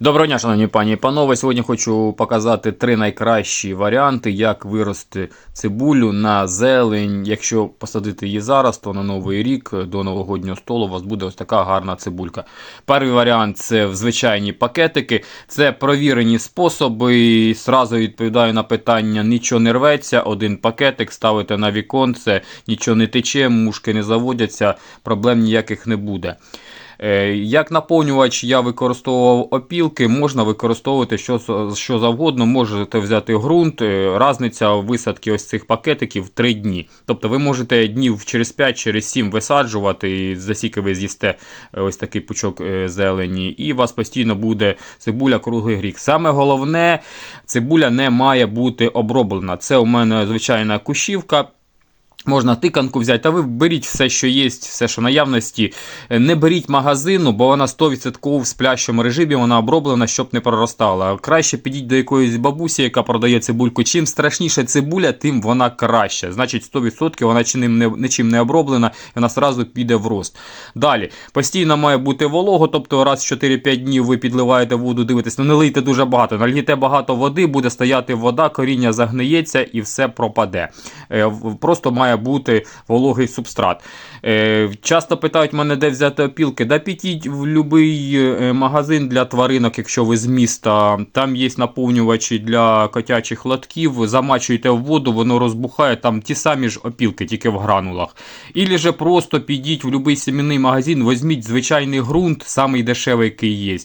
Доброго дня, шановні пані і панове. Сьогодні хочу показати три найкращі варіанти, як вирости цибулю на зелень. Якщо посадити її зараз, то на новий рік до новогоднього столу у вас буде ось така гарна цибулька. Перший варіант це в звичайні пакетики. Це провірені способи. Зразу відповідаю на питання: нічого не рветься, один пакетик ставите на віконце, нічого не тече, мушки не заводяться, проблем ніяких не буде. Е, Як наповнювач я використовував опілки, можна використовувати що, що завгодно. Можете взяти ґрунт. Е, Разниця висадки ось цих пакетиків 3 дні. Тобто ви можете днів через 5, через 7 висаджувати, і засіки ви з'їсте е, ось такий пучок зелені, і у вас постійно буде цибуля круглий рік. Саме головне, цибуля не має бути оброблена. Це у мене звичайна кущівка. Можна тиканку взяти, та ви беріть все, що є, все, що наявності. Не беріть магазину, бо вона 100% в сплящому режимі, вона оброблена, щоб не проростала. Краще підіть до якоїсь бабусі, яка продає цибульку. Чим страшніше цибуля, тим вона краще. Значить, 100% вона чим не, нічим не оброблена, і вона одразу піде в рост. Далі, постійно має бути волого, тобто раз в 4-5 днів ви підливаєте воду, дивитесь, ну не лийте дуже багато. Нальєте багато води, буде стояти вода, коріння загниється і все пропаде. Е, Просто має бути вологий субстрат. Е, Часто питають мене, де взяти опілки. Да підіть в будь-який магазин для тваринок, якщо ви з міста. Там є наповнювачі для котячих лотків. Замачуєте в воду, воно розбухає, там ті самі ж опілки, тільки в гранулах. Ілі же просто підіть в будь-який сімейний магазин, візьміть звичайний ґрунт, самий дешевий, який є,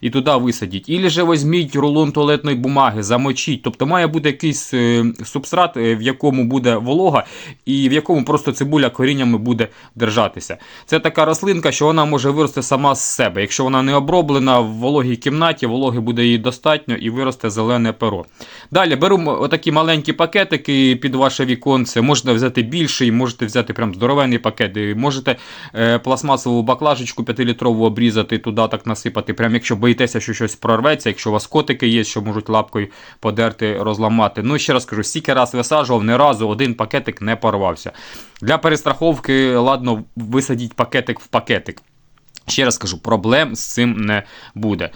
і туди висадіть. Ілі же візьміть рулон туалетної бумаги, замочіть. Тобто має бути якийсь е, субстрат, е, в якому буде волога, і в якому просто цибуля коріннями буде держатися. Це така рослинка, що вона може вирости сама з себе. Якщо вона не оброблена в вологій кімнаті, вологи буде їй достатньо і виросте зелене перо. Далі беремо отакі маленькі пакетики під ваше віконце. Можете взяти більший, можете взяти прям здоровенний пакет. Можете е, пластмасову баклажечку 5-літрову обрізати, туди так насипати. Прям якщо боїтеся, що щось прорветься, якщо у вас котики є, що можуть лапкою подерти, розламати. Ну ще раз кажу, стільки раз висаджував, ні разу один пакетик не порвався. Для перестраховки, ладно, висадіть пакетик в пакетик. Ще раз кажу, проблем з цим не буде.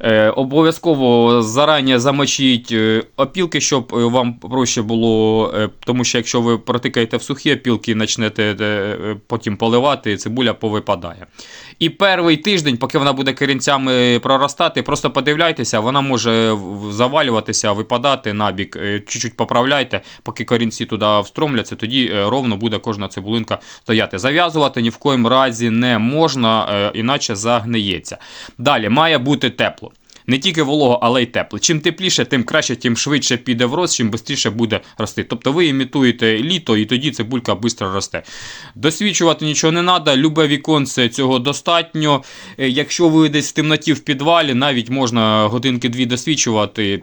Е, обов'язково зарані замочіть е, опілки, щоб е, вам проще було, тому що якщо ви протикаєте в сухі опілки і почнете потім поливати, цибуля повипадає. І перший тиждень, поки вона буде корінцями проростати, просто подивляйтеся, вона може завалюватися, випадати набік. Чуть-чуть поправляйте, поки корінці туди встромляться, тоді ровно буде кожна цибулинка стояти. Зав'язувати ні в коїм разі не можна, іначе загниється. Далі має бути тепло. Не тільки волого, але й тепле. Чим тепліше, тим краще, тим швидше піде в рост, чим швидше буде рости. Тобто ви імітуєте літо, і тоді цибулька швидко росте. Досвідчувати нічого не треба, любе віконце цього достатньо. Е, Якщо ви десь в темноті в підвалі, навіть можна годинки-дві досвідчувати.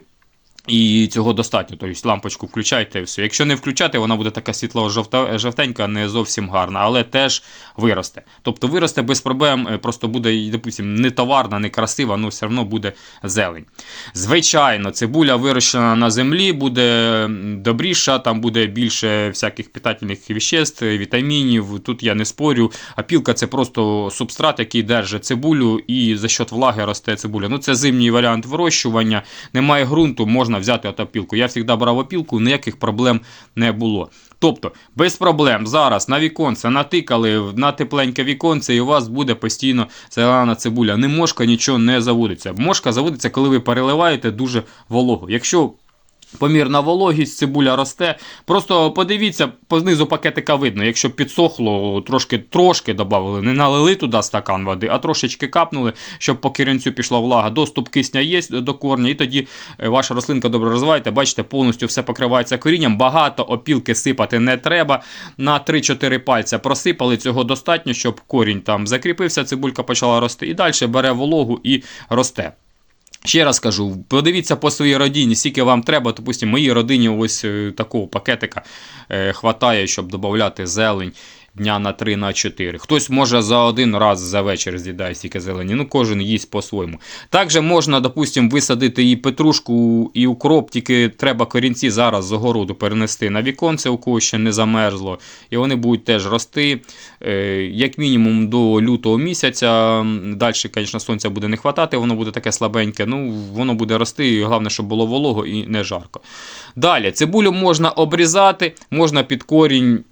І цього достатньо. Тобто лампочку включайте і все. Якщо не включати, вона буде така світло-жовтенька, не зовсім гарна, але теж виросте. Тобто виросте без проблем, е, просто буде, допустим, не товарна, не красива, але все одно буде зелень. Звичайно, цибуля вирощена на землі, буде добріша, там буде більше всяких питательних віществ, вітамінів. Тут я не спорю. А пілка це просто субстрат, який держить цибулю, і за счет влаги росте цибуля. Ну, це зимній варіант вирощування. Немає ґрунту, можна взяти опілку. Я завжди брав опілку, ніяких проблем не було. Тобто, без проблем зараз на віконце натикали на тепленьке віконце, і у вас буде постійно зелена цибуля. Не мошка нічого не заводиться. Мошка заводиться, коли ви переливаєте дуже вологу. Якщо Помірна вологість, цибуля росте. Просто подивіться, знизу пакетика видно, якщо підсохло, трошки трошки додали, не налили туди стакан води, а трошечки капнули, щоб по керенцю пішла влага. Доступ кисня є до корня, і тоді е, ваша рослинка добре розвивається. Бачите, повністю все покривається корінням. Багато опілки сипати не треба. На 3-4 пальця просипали, цього достатньо, щоб корінь там закріпився, цибулька почала рости. І далі бере вологу і росте. Ще раз кажу, подивіться по своїй родині, скільки вам треба. Допустимо, моїй родині ось е, такого пакетика е, хватає, щоб додати зелень. Дня на 3 на 4. Хтось може за один раз за вечір з'їдає стільки зелені. Ну, кожен їсть по-своєму. Також можна, допустимо, висадити і петрушку, і укроп, тільки треба корінці зараз з огороду перенести на віконце, у кого ще не замерзло. І вони будуть теж рости. Е, як мінімум до лютого місяця. Далі, звісно, сонця буде не хватати, воно буде таке слабеньке. Ну, воно буде рости, і головне, щоб було волого і не жарко. Далі, цибулю можна обрізати, можна під корінь.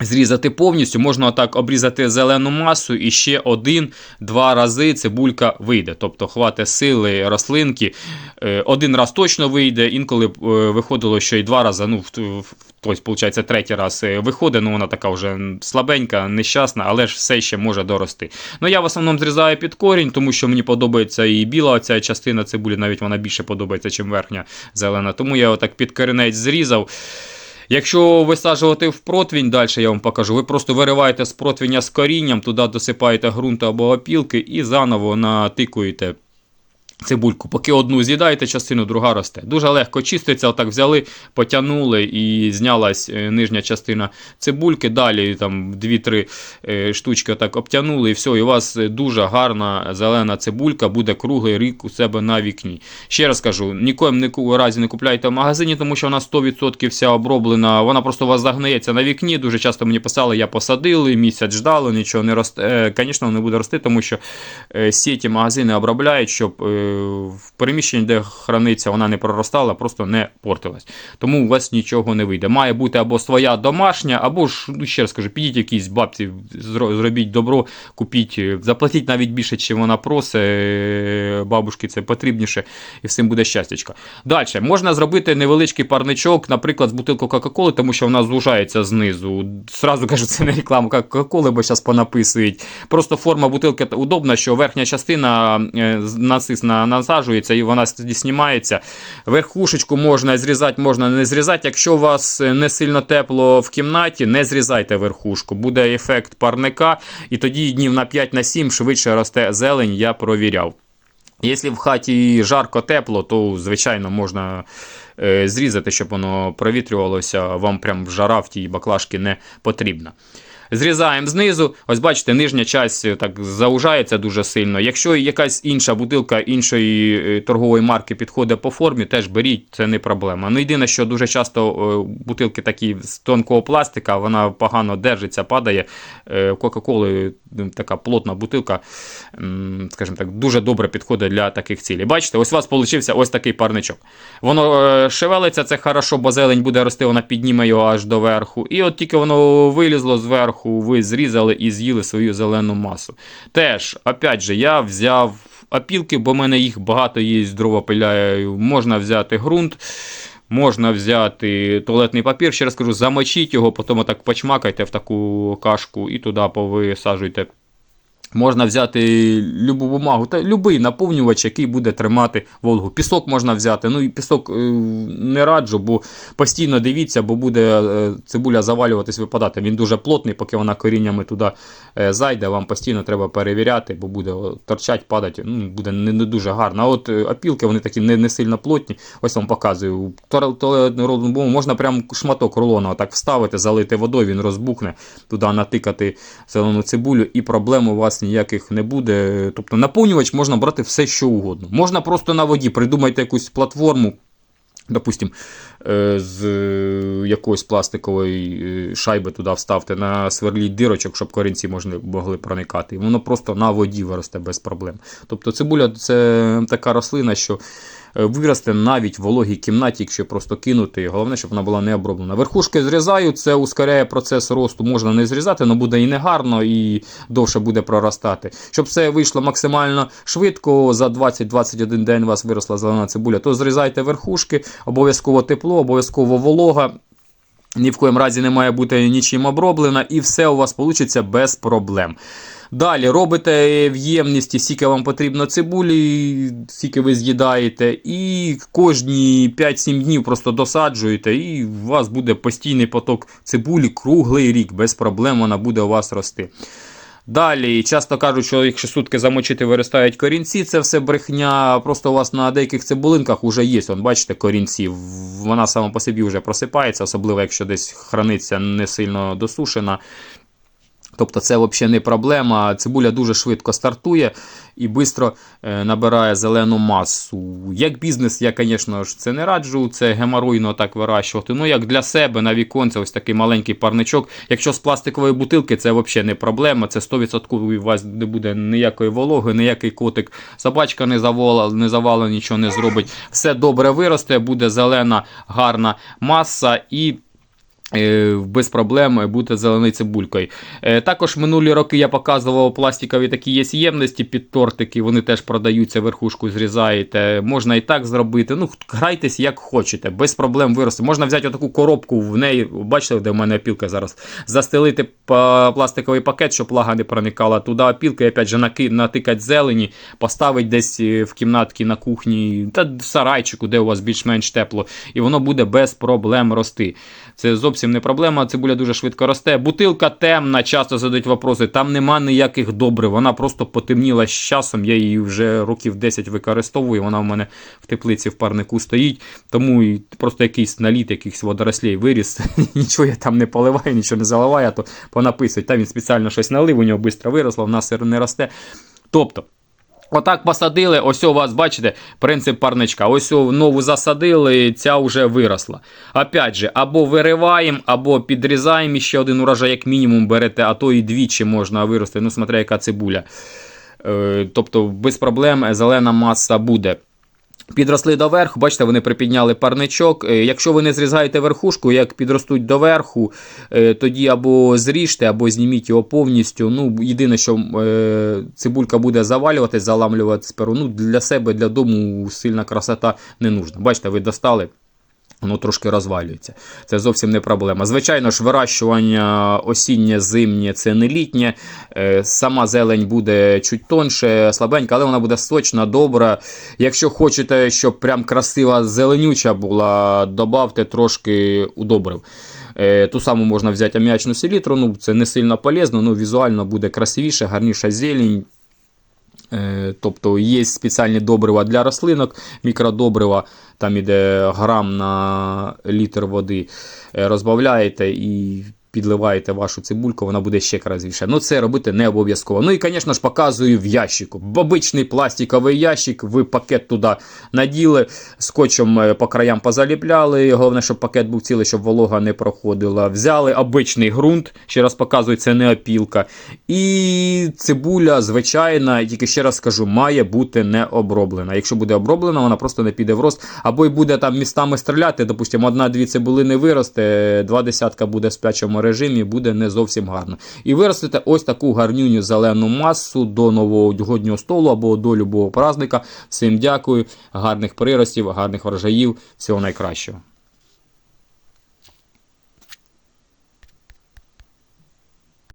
Зрізати повністю, можна отак обрізати зелену масу і ще один-два рази цибулька вийде. Тобто хватить сили рослинки. Е, Один раз точно вийде, інколи е, виходило, що і два рази, ну, тобто, виходить, третій раз е, виходить, ну вона така вже слабенька, нещасна, але ж все ще може дорости. Ну я в основному зрізаю під корінь, тому що мені подобається і біла оця частина цибулі, навіть вона більше подобається, ніж верхня зелена. Тому я отак під корінець зрізав. Якщо висаджувати в протвінь, далі я вам покажу, ви просто вириваєте з протвіня з корінням, туди досипаєте ґрунт або опілки і заново натикуєте цибульку. Поки одну з'їдаєте частину, друга росте. Дуже легко чиститься, отак взяли, потягнули і знялась е, нижня частина цибульки. Далі там 2-3 е, штучки отак обтягнули, і все, і у вас дуже гарна зелена цибулька буде круглий рік у себе на вікні. Ще раз кажу, нікоїм разі не купляйте в магазині, тому що вона 100% вся оброблена. Вона просто у вас загниється на вікні. Дуже часто мені писали, я посадили, місяць ждали, нічого не росте. Е, Звісно, не буде рости, тому що е, сіті магазини обробляють, щоб в приміщенні, де храниться, вона не проростала, просто не портилась. Тому у вас нічого не вийде. Має бути або своя домашня, або ж, ну ще раз кажу, підіть якісь бабці, зробіть добро, купіть, е, заплатіть навіть більше, чим вона просить. е, Бабушки це потрібніше, і всім буде щастячка. Далі, можна зробити невеличкий парничок, наприклад, з бутилку Кока-Коли, тому що вона звужається знизу. Сразу кажу, це не реклама Кока-Коли, бо зараз понаписують. Просто форма бутилки удобна, що верхня частина е, насисна насаджується і вона тоді знімається. Верхушечку можна зрізати, можна не зрізати. Якщо у вас е, не сильно тепло в кімнаті, не зрізайте верхушку. Буде ефект парника, і тоді днів на 5-7 швидше росте зелень, я провіряв. Якщо в хаті жарко тепло, то звичайно можна е, зрізати, щоб воно провітрювалося. Вам прям жара в тій баклажці не потрібна. Зрізаємо знизу. Ось бачите, нижня частина так заужається дуже сильно. Якщо якась інша бутилка іншої е, торгової марки підходить по формі, теж беріть, це не проблема. Ну єдине, що дуже часто е, бутилки такі з тонкого пластика, вона погано держиться, падає. Е, Кока-Коли така плотна бутилка, скажімо так, дуже добре підходить для таких цілей. Бачите, ось у вас вийшов ось такий парничок. Воно е, шевелиться, це хорошо, бо зелень буде рости, вона підніме його аж до верху. І от тільки воно вилізло зверху, ви зрізали і з'їли свою зелену масу. Теж, опять же, я взяв опілки, бо в мене їх багато є, дрова пиляю. Можна взяти ґрунт. Можна взяти туалетний папір, ще раз кажу, замочіть його, потім отак почмакайте в таку кашку і туди повисаджуйте. Можна взяти любу бумагу, та любий наповнювач, який буде тримати вологу. Пісок можна взяти. Ну і пісок е, не раджу, бо постійно дивіться, бо буде е, цибуля завалюватись, випадати. Він дуже плотний, поки вона коріннями туди е, зайде. Вам постійно треба перевіряти, бо буде торчать, падати. Ну, буде не, дуже гарно. А от опілки вони такі не, не сильно плотні. Ось вам показую. Туалет- Туалетну можна прям шматок рулона отак вставити, залити водою, він розбухне, туди натикати зелену цибулю, і проблем у вас ніяких не буде. Тобто наповнювач можна брати все, що угодно. Можна просто на воді придумайте якусь платформу. Допустим, е, з е, якоїсь пластикової е, шайби туди вставте, на сверліть дирочок, щоб корінці можна, могли проникати. І воно просто на воді виросте без проблем. Тобто цибуля це така рослина, що виросте навіть в вологій кімнаті, якщо просто кинути. Головне, щоб вона була не оброблена. Верхушки зрізаю, це ускоряє процес росту. Можна не зрізати, але буде і не гарно, і довше буде проростати. Щоб все вийшло максимально швидко, за 20-21 день у вас виросла зелена цибуля, то зрізайте верхушки, обов'язково тепло, обов'язково волога. Ні в коєму разі не має бути нічим оброблена, і все у вас вийде без проблем. Далі робите в скільки вам потрібно цибулі, скільки ви з'їдаєте, і кожні 5-7 днів просто досаджуєте, і у вас буде постійний поток цибулі круглий рік, без проблем вона буде у вас рости. Далі, часто кажуть, що якщо сутки замочити, виростають корінці, це все брехня. Просто у вас на деяких цибулинках вже є, вон, бачите, корінці. Вона сама по собі вже просипається, особливо якщо десь храниться не сильно досушена. Тобто це взагалі не проблема. Цибуля дуже швидко стартує і швидко набирає зелену масу. Як бізнес, я, звісно це не раджу, це геморойно так вирощувати. Ну, як для себе на віконце, ось такий маленький парничок. Якщо з пластикової бутилки, це взагалі не проблема. Це 100% у вас не буде ніякої вологи, ніякий котик. Собачка не завала, не завала, нічого не зробить. Все добре виросте, буде зелена, гарна маса і. Е, без проблем бути зеленою цибулькою. Е, Також минулі роки я показував пластикові такі є ємності під тортики, вони теж продаються, верхушку зрізаєте. Можна і так зробити. Ну, грайтесь як хочете, без проблем виросте. Можна взяти отаку коробку, в неї, бачите, де в мене опілка зараз, застелити пластиковий пакет, щоб влага не проникала туди опілка, і опять же натикати зелені, поставити десь е, в кімнатці на кухні, та в сарайчику, де у вас більш-менш тепло, і воно буде без проблем рости. Це зовсім не проблема. Цибуля дуже швидко росте. Бутилка темна, часто задають вопроси. Там нема ніяких добрив. Вона просто потемніла з часом. Я її вже років 10 використовую. Вона в мене в теплиці в парнику стоїть. Тому і просто якийсь наліт, якихось водорослей виріс. нічого я там не поливаю, нічого не заливаю, а то понаписують. Там він спеціально щось налив, у нього швидко виросло, в нас не росте. Тобто. Отак посадили, ось у вас, бачите, принцип парничка. Ось нову засадили, ця вже виросла. Опять же, або вириваємо, або підрізаємо ще один урожай, як мінімум, берете, а то і двічі можна вирости, ну, смотря, яка цибуля. Е, тобто, без проблем зелена маса буде. Підросли доверху, бачите, вони припідняли парничок. Е, Якщо ви не зрізаєте верхушку, як підростуть доверху, верху, тоді або зріжте, або зніміть його повністю. Ну, Єдине, що е, цибулька буде завалюватись, заламлювати сперу. Ну, Для себе, для дому сильна красота не нужна. Бачите, ви достали. Воно трошки розвалюється. Це зовсім не проблема. Звичайно ж, вирощування осіннє, зимнє це не літнє. Е, Сама зелень буде чуть тонше, слабенька, але вона буде сочна, добра. Якщо хочете, щоб прям красива зеленюча була, добавте трошки удобрив. Е, Ту саму можна взяти аміачну селітру, ну це не сильно полезно, але візуально буде красивіше, гарніша зелень. Е, Тобто є спеціальні добрива для рослинок, мікродобрива, там іде грам на літр води. Е, Розбавляєте і підливаєте вашу цибульку, вона буде ще красивіша. Ну це робити не обов'язково. Ну і, звісно ж, показую в ящику. Обичний пластиковий ящик, ви пакет туди наділи, скотчем е, по краям позаліпляли. Головне, щоб пакет був цілий, щоб волога не проходила. Взяли обичний ґрунт, ще раз показую, це не опілка. І цибуля, звичайна, тільки ще раз скажу, має бути не оброблена. Якщо буде оброблена, вона просто не піде в рост. Або й буде там містами стріляти, допустимо, одна-дві цибулини виросте, два десятка буде в спячому режимі, буде не зовсім гарно. І виростете ось таку гарнюню зелену масу до новогоднього столу або до любого праздника. Всім дякую, гарних приростів, гарних врожаїв, всього найкращого.